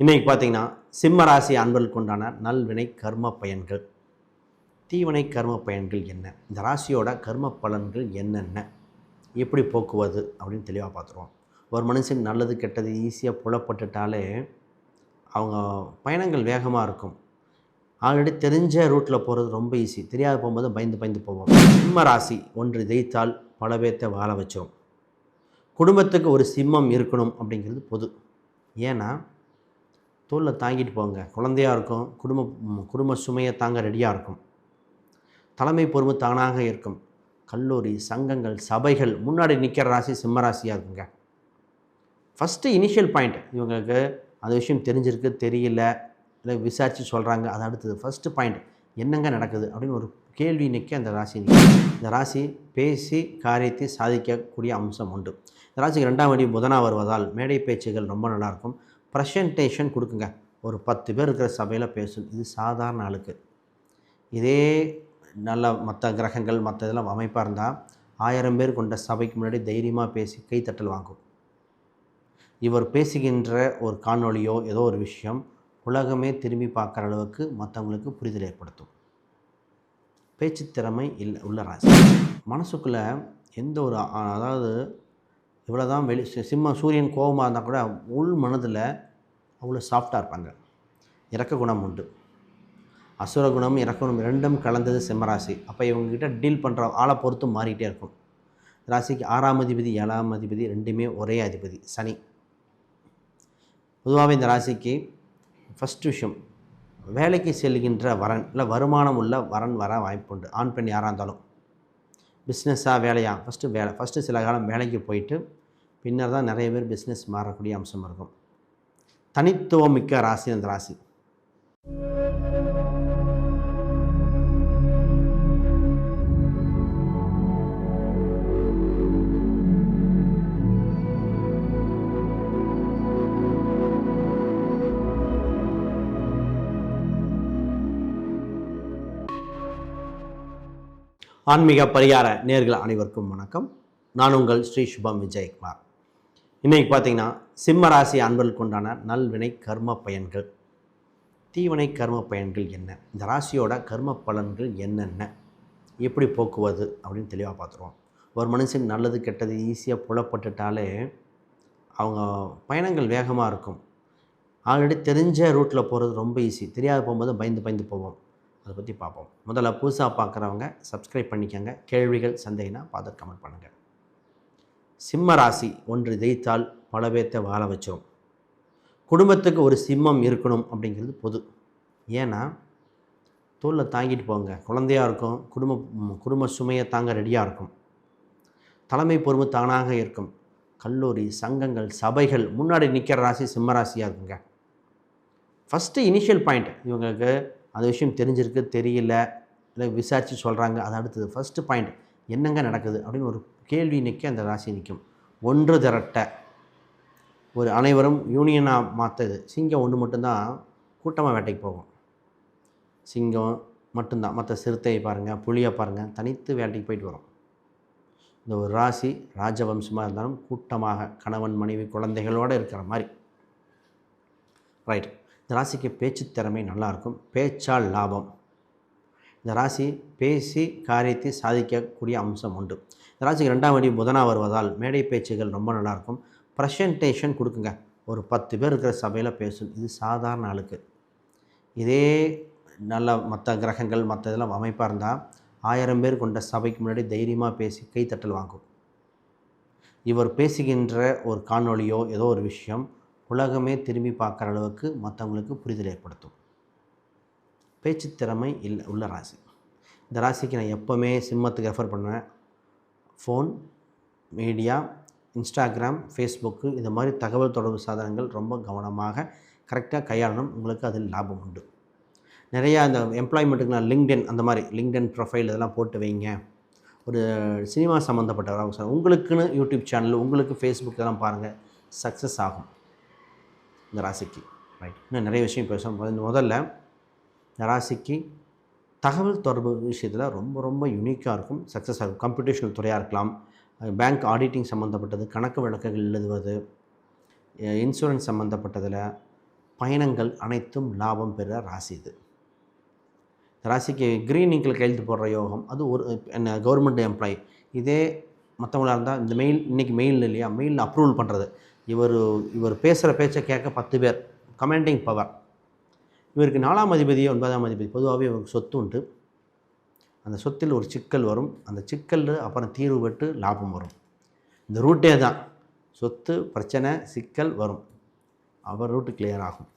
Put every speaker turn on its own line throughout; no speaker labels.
இன்றைக்கி பார்த்தீங்கன்னா சிம்ம ராசி அன்பர்களுக்கு உண்டான நல்வினை கர்ம பயன்கள். தீவினை கர்ம பயன்கள் என்ன? இந்த ராசியோட கர்ம பலன்கள் என்னென்ன? எப்படி போக்குவது? அப்படின்னு தெளிவாக பார்த்துருவோம். ஒரு மனுஷன் நல்லது கெட்டது ஈஸியாக புலப்பட்டுட்டாலே அவங்க பயணங்கள் வேகமாக இருக்கும். ஆல்ரெடி தெரிஞ்ச ரூட்டில் போகிறது ரொம்ப ஈஸி தெரியாத போகும்போது பயந்து பயந்து போவோம். சிம்ம ராசி ஒன்று ஜெயித்தால் பல பேர்த்தை வாழ வச்சிடும் குடும்பத்துக்கு ஒரு சிம்மம் இருக்கணும் அப்படிங்கிறது பொது. ஏன்னா தோளில் தாங்கிட்டு போங்க. குழந்தையாக இருக்கும். குடும்ப குடும்ப சுமையை தாங்க ரெடியாக இருக்கும். தலைமை பொறுப்பு தானாக இருக்கும். கல்லூரி சங்கங்கள் சபைகள் முன்னாடி நிற்கிற ராசி சிம்ம ராசியாக இருக்குங்க. ஃபஸ்ட்டு இனிஷியல் பாயிண்ட் இவங்களுக்கு அந்த விஷயம் தெரிஞ்சிருக்கு தெரியல. இல்லை விசாரித்து சொல்கிறாங்க அது அடுத்தது ஃபஸ்ட்டு பாயிண்ட் என்னங்க நடக்குது? அப்படின்னு ஒரு கேள்வி நிற்க அந்த ராசி இந்த ராசி பேசி காரியத்தை சாதிக்கக்கூடிய அம்சம் உண்டு. இந்த ராசிக்கு ரெண்டாம் வடி புதனாக வருவதால் மேடை பேச்சுகள் ரொம்ப நல்லாயிருக்கும் ப்ரெசன்டேஷன் கொடுக்குங்க. ஒரு பத்து பேர் இருக்கிற சபையில் பேசும். இது சாதாரண ஆளுக்கு. இதே நல்ல மற்ற கிரகங்கள் மற்ற இதெல்லாம் அமைப்பாக இருந்தால் ஆயிரம் பேர் கொண்ட சபைக்கு முன்னாடி தைரியமாக பேசி கைத்தட்டல் வாங்கும். இவர் பேசுகின்ற ஒரு காணொளியோ ஏதோ ஒரு விஷயம் உலகமே திரும்பி பார்க்குற அளவுக்கு மற்றவங்களுக்கு புரிதல் ஏற்படுத்தும். பேச்சு திறமை இல்லை உள்ள ராசி. மனசுக்குள்ளே எந்த ஒரு அதாவது இவ்வளோ தான் வெளி சிம்மம் சூரியன் கோபமாக இருந்தால் கூட உள் மனதில் அவ்வளோ சாஃப்டாக இருப்பாங்க. இறக்க குணம் உண்டு. அசுர குணம் இறக்க குணம் ரெண்டும் கலந்தது சிம்மராசி. அப்போ இவங்ககிட்ட டீல் பண்ணுற ஆளை பொறுத்து மாறிக்கிட்டே இருக்கும். ராசிக்கு ஆறாம் அதிபதி ஏழாம் அதிபதி ரெண்டுமே ஒரே அதிபதி சனி. பொதுவாகவே இந்த ராசிக்கு ஃபஸ்ட் விஷயம் வேலைக்கு செல்கின்ற வரன் இல்லை வருமானம் உள்ள வரன் வர வாய்ப்புண்டு ஆண் பெண் யாராக இருந்தாலும். பிஸ்னஸாக வேலையா? ஃபஸ்ட்டு வேலை. ஃபஸ்ட்டு சில காலம் வேலைக்கு போயிட்டு பின்னர் தான் நிறைய பேர் பிஸ்னஸ் மாறக்கூடிய அம்சம் இருக்கும். தனித்துவம் மிக்க ராசி அந்த ராசி. ஆன்மீக பரிகார நேர்கள் அனைவருக்கும் வணக்கம். நான் உங்கள் ஸ்ரீ சுபம் விஜயகுமார். இன்றைக்கி பார்த்தீங்கன்னா சிம்ம ராசி அன்பர்களுக்கு உண்டான நல்வினை கர்ம பயன்கள். தீவினை கர்ம பயன்கள் என்ன? இந்த ராசியோட கர்ம பலன்கள் என்னென்ன? எப்படி போக்குவது அப்படின்னு தெளிவாக பார்த்துருவோம். ஒரு மனுஷன் நல்லது கெட்டது ஈஸியாக புலப்பட்டுட்டாலே அவங்க பயணங்கள் வேகமாக இருக்கும். ஆல்ரெடி தெரிஞ்ச ரூட்டில் போகிறது ரொம்ப ஈஸி தெரியாத போகும்போது பயந்து பயந்து போவோம். அதை பற்றி பார்ப்போம். முதல்ல புதுசாக பார்க்குறவங்க சப்ஸ்கிரைப் பண்ணிக்கோங்க. கேள்விகள் சந்தேகம்னா பார்த்து கமெண்ட் பண்ணுங்கள் சிம்ம ராசி ஒன்று ஜெயித்தால் பல பேர்த்த வாழ வச்சிரும் குடும்பத்துக்கு ஒரு சிம்மம் இருக்கணும் அப்படிங்கிறது பொது. ஏன்னா தோளில் தாங்கிட்டு போங்க. குழந்தையாக இருக்கும் குடும்ப குடும்ப சுமையை தாங்க ரெடியாக இருக்கும். தலைமை பொறுப்பு தானாக இருக்கும். கல்லூரி சங்கங்கள் சபைகள் முன்னாடி நிற்கிற ராசி சிம்ம ராசியாக இருக்குங்க. ஃபஸ்ட்டு இனிஷியல் பாயிண்ட் இவங்களுக்கு அந்த விஷயம் தெரிஞ்சிருக்கு தெரியல. இல்லை விசாரித்து சொல்கிறாங்க அது அடுத்தது ஃபஸ்ட்டு பாயிண்ட் என்னங்க நடக்குது? அப்படின்னு ஒரு கேள்வி நிற்க அந்த ராசி நிற்கும் ஒன்று திரட்ட. ஒரு அனைவரும் யூனியனாக மாற்றுது சிங்கம் ஒன்று மட்டும்தான் கூட்டமாக வேட்டைக்கு போகும். சிங்கம் மட்டும்தான். மற்ற சிறுத்தையை பாருங்கள் புளியை பாருங்கள் தனித்து வேட்டைக்கு போயிட்டு வரும். இந்த ஒரு ராசி ராஜவம்சமாக இருந்தாலும் கூட்டமாக கணவன் மனைவி குழந்தைகளோடு இருக்கிற மாதிரி. ரைட் இந்த ராசிக்கு பேச்சு திறமை நல்லாயிருக்கும். பேச்சால் லாபம். இந்த ராசி பேசி காரியத்தை சாதிக்கக்கூடிய அம்சம் உண்டு. இந்த ராசிக்கு ரெண்டாம் அடி புதனாக வருவதால் மேடை பேச்சுகள் ரொம்ப நல்லாயிருக்கும். ப்ரெசன்டேஷன் கொடுக்குங்க. ஒரு பத்து பேர் இருக்கிற சபையில் பேசும். இது சாதாரண ஆளுக்கு. இதே நல்ல மற்ற கிரகங்கள் மற்ற இதெல்லாம் அமைப்பாக இருந்தால் ஆயிரம் பேர் கொண்ட சபைக்கு முன்னாடி தைரியமாக பேசி கைத்தட்டல் வாங்கும். இவர் பேசுகின்ற ஒரு காணொளியோ ஏதோ ஒரு விஷயம் உலகமே திரும்பி பார்க்குற அளவுக்கு மற்றவங்களுக்கு புரிதல் ஏற்படுத்தும். பேச்சு திறமை இல்லை உள்ள ராசி. இந்த ராசிக்கு நான் எப்போவுமே சிம்மத்துக்கு ரெஃபர் பண்ணுவேன். ஃபோன் மீடியா இன்ஸ்டாகிராம் ஃபேஸ்புக்கு இந்த மாதிரி தகவல் தொடர்பு சாதனங்கள் ரொம்ப கவனமாக கரெக்டாக கையாளணும். உங்களுக்கு அதில் லாபம் உண்டு. நிறையா இந்த எம்ப்ளாய்மெண்ட்டுக்கு நான் லிங்க்டின் அந்த மாதிரி லிங்க்டின் ப்ரொஃபைல் இதெல்லாம் போட்டு வைங்க. ஒரு சினிமா சம்மந்தப்பட்டவராக சார் உங்களுக்குன்னு யூடியூப் சேனல் உங்களுக்கு ஃபேஸ்புக் இதெல்லாம் பாருங்கள் சக்ஸஸ் ஆகும். இந்த ராசிக்கு. ரைட் இன்னும் நிறைய விஷயம் பேசுவோம் முதல்ல- இந்த ராசிக்கு தகவல் தொடர்பு விஷயத்தில் ரொம்ப ரொம்ப யூனிக்காக இருக்கும். சக்ஸஸ் ஆகும். கம்ப்யூட்டேஷனல் துறையாக இருக்கலாம். பேங்க் ஆடிட்டிங் சம்மந்தப்பட்டது கணக்கு வழக்குகள் எழுதுவது இன்சூரன்ஸ் சம்மந்தப்பட்டதில் பயணங்கள் அனைத்தும் லாபம் பெற ராசி இது. ராசிக்கு க்ரீன் இங்கில் கையெழுத்து போடுற யோகம் அது ஒரு என்ன கவர்மெண்ட் எம்ப்ளாயி இதே மற்றவங்களாக இருந்தால் இந்த மெயில் இன்றைக்கி மெயில் இல்லையா? மெயில் அப்ரூவல் பண்ணுறது இவர் இவர் பேசுகிற பேச்சை கேட்க பத்து பேர். கமாண்டிங் பவர் இவருக்கு நாலாம் அதிபதி ஒன்பதாம் அதிபதி பொதுவாகவே இவருக்கு சொத்து உண்டு. அந்த சொத்தில் ஒரு சிக்கல் வரும். அந்த சிக்கல் அப்புறம் தீர்வு பெற்று லாபம் வரும். இந்த ரூட்டே தான். சொத்து பிரச்சனை சிக்கல் வரும். அவர் ரூட்டு கிளியர் ஆகும்.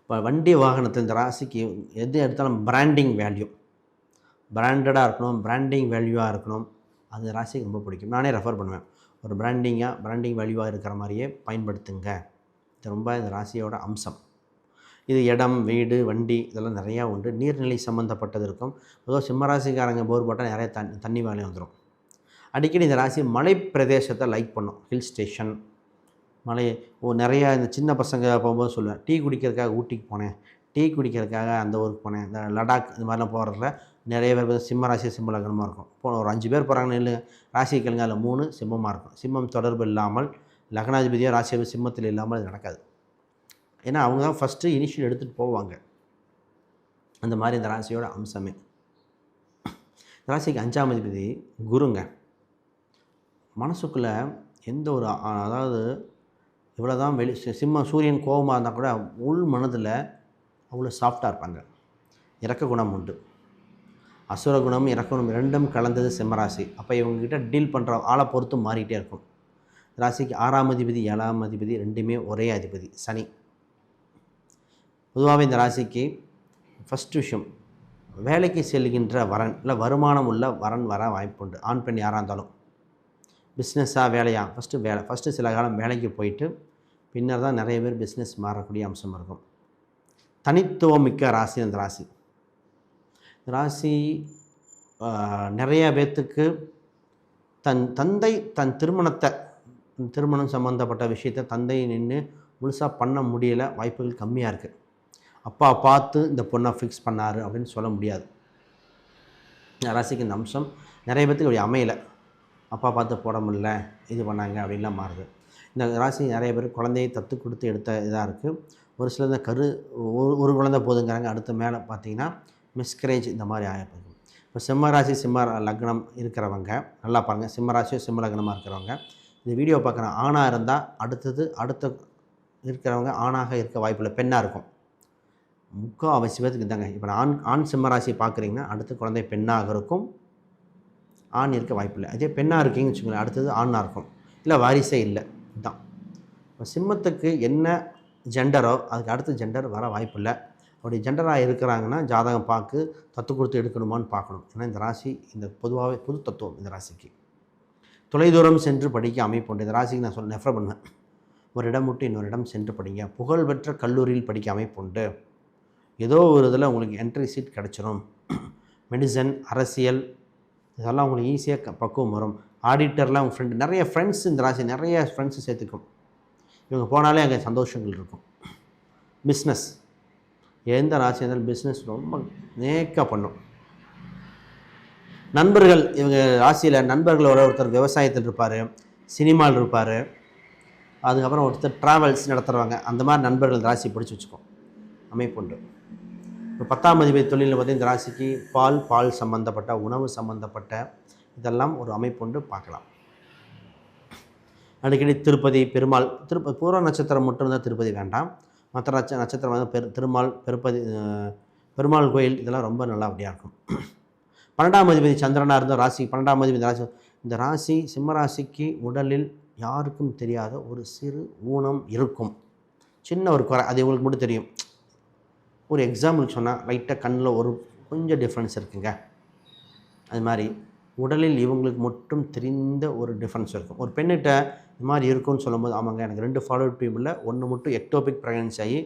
இப்போ வண்டி வாகனத்தில் இந்த ராசிக்கு எது எடுத்தாலும் பிராண்டிங் வேல்யூ பிராண்டடாக இருக்கணும் பிராண்டிங் வேல்யூவாக இருக்கணும். அந்த ராசிக்கு ரொம்ப பிடிக்கும். நானே ரெஃபர் பண்ணுவேன். ஒரு பிராண்டிங்காக பிராண்டிங் வேல்யூவாக இருக்கிற மாதிரியே பயன்படுத்துங்க. இது ரொம்ப இந்த ராசியோட அம்சம். இது இடம் வீடு வண்டி இதெல்லாம் நிறையா உண்டு. நீர்நிலை சம்மந்தப்பட்டது இருக்கும். பொதுவாக சிம்மராசிக்காரங்க போர் போட்டால் நிறைய தண்ணி தண்ணி வேலை வந்துடும் அடிக்கடி இந்த ராசி மலை பிரதேசத்தை லைக் பண்ணும். ஹில் ஸ்டேஷன் மலை ஓ நிறையா இந்த சின்ன பசங்க போகும்போது சொல்லுவேன் டீ குடிக்கிறதுக்காக ஊட்டிக்கு போனேன். டீ குடிக்கிறதுக்காக அந்த ஊருக்கு போனேன். இந்த லடாக் இந்த மாதிரிலாம் போகிறதுல நிறைய பேர் பார்த்தா சிம்ம ராசி சிம்ம லக்னமாக இருக்கும். இப்போ ஒரு அஞ்சு பேர் போகிறாங்கன்னு இல்லை ராசி கேளுங்க அதில் மூணு சிம்மமாக இருக்கும். சிம்மம் தொடர்பு இல்லாமல் லக்னாதிபதியோ ராசி சிம்மத்தில் இல்லாமல் அது நடக்காது. ஏன்னா அவங்க தான் ஃபஸ்ட்டு இனிஷியல் எடுத்துகிட்டு போவாங்க. அந்த மாதிரி இந்த ராசியோட அம்சமே. இந்த ராசிக்கு அஞ்சாம் அதிபதி குருங்க. மனசுக்குள்ளே எந்த ஒரு அதாவது இவ்வளோ தான் வெளி சிம்மம் சூரியன் கோபமாக இருந்தால் கூட உள் மனதில் அவ்வளோ சாஃப்டாக இருப்பாங்க. இறக்க குணம் உண்டு. அசுரகுணம் இறக்கணும் இரண்டும் ரெண்டும் கலந்தது சிம்மராசி. அப்போ இவங்ககிட்ட டீல் பண்ணுற ஆளை பொறுத்து மாறிட்டே இருக்கும். ராசிக்கு ஆறாம் அதிபதி ஏழாம் அதிபதி ரெண்டுமே ஒரே அதிபதி சனி. பொதுவாகவே இந்த ராசிக்கு ஃபஸ்ட் விஷயம் வேலைக்கு செல்கின்ற வரன் இல்லை வருமானம் உள்ள வரன் வர வாய்ப்புண்டு ஆண் பெண் யாராக இருந்தாலும். பிஸ்னஸாக வேலையா? ஃபஸ்ட்டு வேலை ஃபஸ்ட்டு சில காலம் வேலைக்கு போயிட்டு பின்னர் தான் நிறைய பேர் பிஸ்னஸ் மாறக்கூடிய அம்சம் இருக்கும். தனித்துவம் மிக்க ராசி அந்த ராசி. ராசி நிறையா நிறைய பேர்த்துக்கு தன் தந்தை தன் திருமணத்தை திருமணம் சம்மந்தப்பட்ட விஷயத்தை தந்தை நின்று முழுசாக பண்ண முடியல வாய்ப்புகள் கம்மியாக இருக்குது அப்பா பார்த்து இந்த பொண்ணை ஃபிக்ஸ் பண்ணார் அப்படின்னு சொல்ல முடியாது. ராசிக்கு இந்த அம்சம். நிறைய பேர்த்துக்கு அப்படி அமையலை. அப்பா பார்த்து போட முடியல இது பண்ணாங்க அப்படின்லாம் மாறுது. இந்த ராசி நிறைய பேர் குழந்தையை தத்து கொடுத்து எடுத்த இதாக இருக்குது ஒரு சில இந்த கரு ஒரு ஒரு குழந்தை போதுங்கிறாங்க அடுத்த மேலே பார்த்தீங்கன்னா மிஸ்கரேஜ் இந்த மாதிரி ஆகிருக்கும் இப்போ சிம்மராசி சிம்ம லக்னம் இருக்கிறவங்க நல்லா பாருங்கள் சிம்மராசியோ சிம்ம லக்னமாக இருக்கிறவங்க இந்த வீடியோ பார்க்குற ஆணாக இருந்தால் அடுத்தது அடுத்த இருக்கிறவங்க ஆணாக இருக்க வாய்ப்பில்லை பெண்ணாக இருக்கும். முக்கால் அவசியத்துக்கு தாங்க இப்போ ஆண் ஆண் சிம்மராசி பார்க்குறீங்கன்னா அடுத்த குழந்தை பெண்ணாக இருக்கும். ஆண் இருக்க வாய்ப்பில்லை. அதே பெண்ணாக இருக்கீங்கன்னு வச்சுக்கோங்களேன் அடுத்தது ஆணாக இருக்கும். இல்லை வாரிசே இல்லை. இதுதான் இப்போ சிம்மத்துக்கு என்ன ஜெண்டரோ அதுக்கு அடுத்த ஜெண்டர் வர வாய்ப்பில்லை. அப்படி ஜெண்டராக இருக்கிறாங்கன்னா ஜாதகம் பார்த்து தத்து கொடுத்து எடுக்கணுமான்னு பார்க்கணும். ஏன்னா இந்த ராசி இந்த பொதுவாகவே புது தத்துவம் இந்த ராசிக்கு. தொலைதூரம் சென்று படிக்க அமைப்புண்டு இந்த ராசிக்கு நான் சொல்ல நெஃபர் பண்ணுவேன். ஒரு இடம் விட்டு இன்னொரு இடம் சென்று படிங்க. புகழ்பெற்ற கல்லூரியில் படிக்க அமைப்பு உண்டு. ஏதோ ஒரு இதில் உங்களுக்கு என்ட்ரி சீட் கிடச்சிரும். மெடிசன் அரசியல் இதெல்லாம் உங்களுக்கு ஈஸியாக பக்குவம் வரும். ஆடிட்டர்லாம் உங்கள் ஃப்ரெண்டு நிறைய ஃப்ரெண்ட்ஸ் இந்த ராசி நிறைய ஃப்ரெண்ட்ஸு சேர்த்துக்கும். இவங்க போனாலே அங்கே சந்தோஷங்கள் இருக்கும். பிஸ்னஸ் எந்த ராசி இருந்தாலும் பிஸ்னஸ் ரொம்ப நேக்காக பண்ணும். நண்பர்கள் இவங்க ராசியில் நண்பர்கள் ஒரு ஒருத்தர் விவசாயத்தில் இருப்பார் சினிமாவில் இருப்பார். அதுக்கப்புறம் ஒருத்தர் ட்ராவல்ஸ் நடத்துகிறவங்க அந்த மாதிரி நண்பர்கள் இந்த ராசி பிடிச்சி வச்சுக்கோம். அமைப்புண்டு இப்போ பத்தாம் அதிபதி தொழிலில் பார்த்தீங்கன்னா இந்த ராசிக்கு பால் பால் சம்பந்தப்பட்ட உணவு சம்பந்தப்பட்ட இதெல்லாம் ஒரு அமைப்புண்டு பார்க்கலாம். அடிக்கடி திருப்பதி பெருமாள் திருப்ப பூர்வ நட்சத்திரம் மட்டும் இருந்தால் திருப்பதி வேண்டாம். மற்ற நட்ச நட்சத்திரம் வந்து பெரு திருமால் பெருப்பதி பெருமாள் கோயில் இதெல்லாம் ரொம்ப நல்லா அப்படியாக இருக்கும். பன்னெண்டாம் அதிபதி சந்திரனாக இருந்த ராசி பன்னெண்டாம் அதிபதி ராசி இந்த ராசி சிம்மராசிக்கு உடலில் யாருக்கும் தெரியாத ஒரு சிறு ஊனம் இருக்கும். சின்ன ஒரு குறை அது இவங்களுக்கு மட்டும் தெரியும். ஒரு எக்ஸாம்பிளுக்கு சொன்னால் லைட்டாக கண்ணில் ஒரு கொஞ்சம் டிஃப்ரென்ஸ் இருக்குங்க. அது மாதிரி. உடலில் இவங்களுக்கு மட்டும் தெரிந்த ஒரு டிஃப்ரென்ஸ் இருக்கும். ஒரு பெண்ணிட்ட இது மாதிரி இருக்கும்னு சொல்லும்போது ஆமாங்க எனக்கு ரெண்டு ஃபாலோட் டியூபில் ஒன்று மட்டும் எக்டோபிக் ப்ரெக்னன்சி ஆகி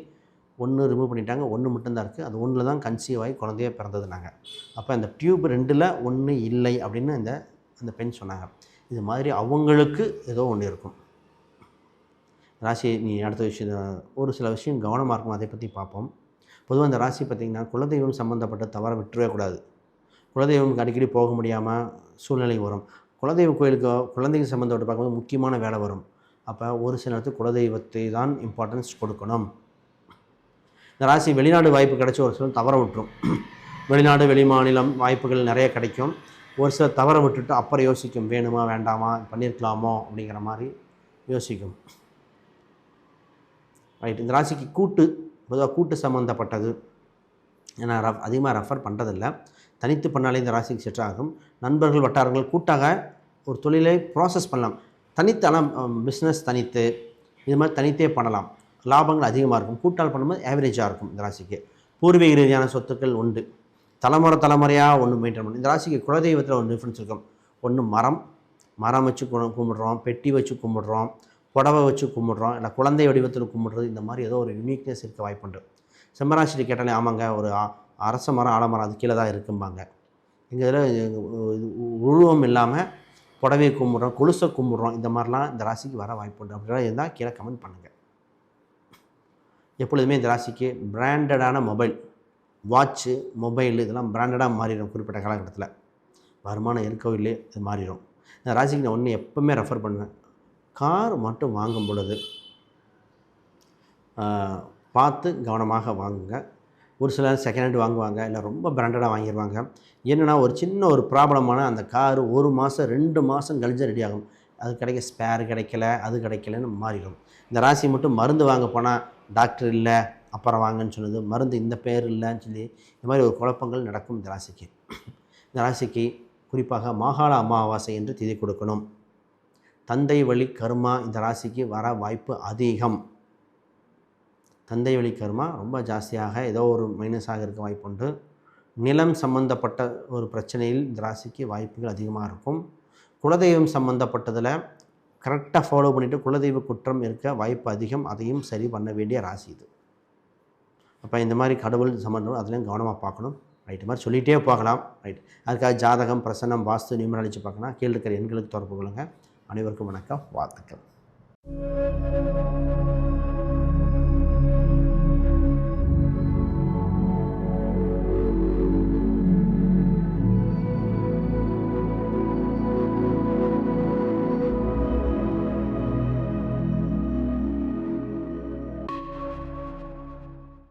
ஒன்று ரிமூவ் பண்ணிட்டாங்க ஒன்று மட்டும்தான் இருக்குது அது ஒன்றில் தான் கன்சீவ் ஆகி குழந்தைய பிறந்தது நாங்கள் அப்போ அந்த டியூப் ரெண்டில் ஒன்று இல்லை அப்படின்னு இந்த அந்த பெண் சொன்னாங்க. இது மாதிரி அவங்களுக்கு ஏதோ ஒன்று இருக்கும். ராசி நீ அடுத்த விஷயம் ஒரு சில விஷயம் கவனமாக இருக்கும் அதை பற்றி பார்ப்போம். பொதுவாக அந்த ராசி பார்த்திங்கன்னா குலதெய்வம் சம்மந்தப்பட்ட தவற விட்டுறவே கூடாது. குலதெய்வம்க்கு அடிக்கடி போக முடியாமல் சூழ்நிலை வரும். குலதெய்வ கோயிலுக்கு குழந்தைங்க சம்மந்தப்பட்ட பார்க்கும்போது முக்கியமான வேலை வரும். அப்போ ஒரு சில நேரத்துக்கு குலதெய்வத்தை தான் இம்பார்ட்டன்ஸ் கொடுக்கணும். இந்த ராசி வெளிநாடு வாய்ப்பு கிடைச்சி ஒரு சிலர் தவற விட்டுரும். வெளிநாடு வெளி மாநிலம் வாய்ப்புகள் நிறைய கிடைக்கும். ஒரு சிலர் தவற விட்டுட்டு அப்புறம் யோசிக்கும் வேணுமா வேண்டாமா பண்ணியிருக்கலாமோ அப்படிங்கிற மாதிரி யோசிக்கும். ரைட் இந்த ராசிக்கு கூட்டு பொதுவாக கூட்டு சம்மந்தப்பட்டது ஏன்னா ரஃப் அதிகமாக ரெஃபர் பண்ணுறதில்ல தனித்து பண்ணாலே இந்த ராசிக்கு செட் ஆகும். நண்பர்கள் வட்டாரங்கள் கூட்டாக ஒரு தொழிலை ப்ராசஸ் பண்ணலாம். தனித்து ஆனால் பிஸ்னஸ் தனித்து இது மாதிரி தனித்தே பண்ணலாம். லாபங்கள் அதிகமாக இருக்கும். கூட்டால் பண்ணும்போது ஆவரேஜாக இருக்கும் இந்த ராசிக்கு. பூர்வீக ரீதியான சொத்துக்கள் உண்டு. தலைமுறை தலைமுறையாக ஒன்று மெயின்டைன் பண்ணும் இந்த ராசிக்கு குலதெய்வத்தில் ஒரு டிஃப்ரென்ஸ் இருக்கும். ஒன்று மரம். மரம் வச்சு கும்பிடுறோம். பெட்டி வச்சு கும்பிடுறோம். புடவை வச்சு கும்பிடுறோம். இல்லை குழந்தை வடிவத்தில் கும்பிடுறது. இந்த மாதிரி ஏதோ ஒரு யூனிக்னஸ் இருக்க வாய்ப்புண்டு. சிம்மராசியில் கேட்டாலே ஆமாங்க ஒரு அரச மரம் ஆலமரம் அது கீழே தான் இருக்கும்பாங்க. எங்கள் இதில் உருவம் இல்லாமல் புடவையை கும்பிட்றோம் கொலுசை கும்பிட்றோம் இந்த மாதிரிலாம் இந்த ராசிக்கு வர வாய்ப்புண்டு அப்படிலாம் இருந்தால் கீழே கமெண்ட் பண்ணுங்கள் எப்பொழுதுமே இந்த ராசிக்கு பிராண்டடான மொபைல் வாட்ச்சு மொபைல் இதெல்லாம் பிராண்டடாக மாறிடும் குறிப்பிட்ட காலகட்டத்தில். வருமானம் இருக்கோ இல்லையே இது மாறிடும். இந்த ராசிக்கு நான் ஒன்று எப்போவுமே ரெஃபர் பண்ணுவேன். கார் மட்டும் வாங்கும் பொழுது பார்த்து கவனமாக வாங்குங்க. ஒரு சிலர் செகண்ட் ஹேண்ட் வாங்குவாங்க இல்லை ரொம்ப பிராண்டடாக வாங்கிடுவாங்க என்னென்னா ஒரு சின்ன ஒரு ப்ராப்ளமான அந்த கார் ஒரு மாதம் ரெண்டு மாதம் கழிஞ்சு ரெடி ஆகும். அது கிடைக்க ஸ்பேர் கிடைக்கல அது கிடைக்கலன்னு மாறிடும். இந்த ராசி மட்டும் மருந்து வாங்க போனால் டாக்டர் இல்லை அப்புறம் வாங்கன்னு சொன்னது மருந்து இந்த பேர் இல்லைன்னு சொல்லி இந்த மாதிரி ஒரு குழப்பங்கள் நடக்கும் இந்த ராசிக்கு. இந்த ராசிக்கு குறிப்பாக மாகாள அமாவாசை என்று திதி கொடுக்கணும். தந்தை வழி கர்மா இந்த ராசிக்கு வர வாய்ப்பு அதிகம். தந்தை வழி கர்மா ரொம்ப ஜாஸ்தியாக ஏதோ ஒரு மைனஸாக இருக்க வாய்ப்புண்டு நிலம் சம்பந்தப்பட்ட ஒரு பிரச்சனையில் இந்த ராசிக்கு வாய்ப்புகள் அதிகமாக இருக்கும். குலதெய்வம் சம்பந்தப்பட்டதில் கரெக்டாக ஃபாலோ பண்ணிவிட்டு குலதெய்வ குற்றம் இருக்க வாய்ப்பு அதிகம். அதையும் சரி பண்ண வேண்டிய ராசி இது. அப்போ இந்த மாதிரி கடவுள் சம்பந்தம் அதுலேயும் கவனமாக பார்க்கணும். ரைட் மாதிரி சொல்லிகிட்டே போகலாம். ரைட் அதுக்காக ஜாதகம் பிரசன்னம் வாஸ்து நிமிடம் பார்க்கலாம் பார்க்கணும் கீழே இருக்கிற எண்களுக்கு தொடர்பு கொள்ளுங்கள் அனைவருக்கும் வணக்கம். வாழ்த்துக்கள்.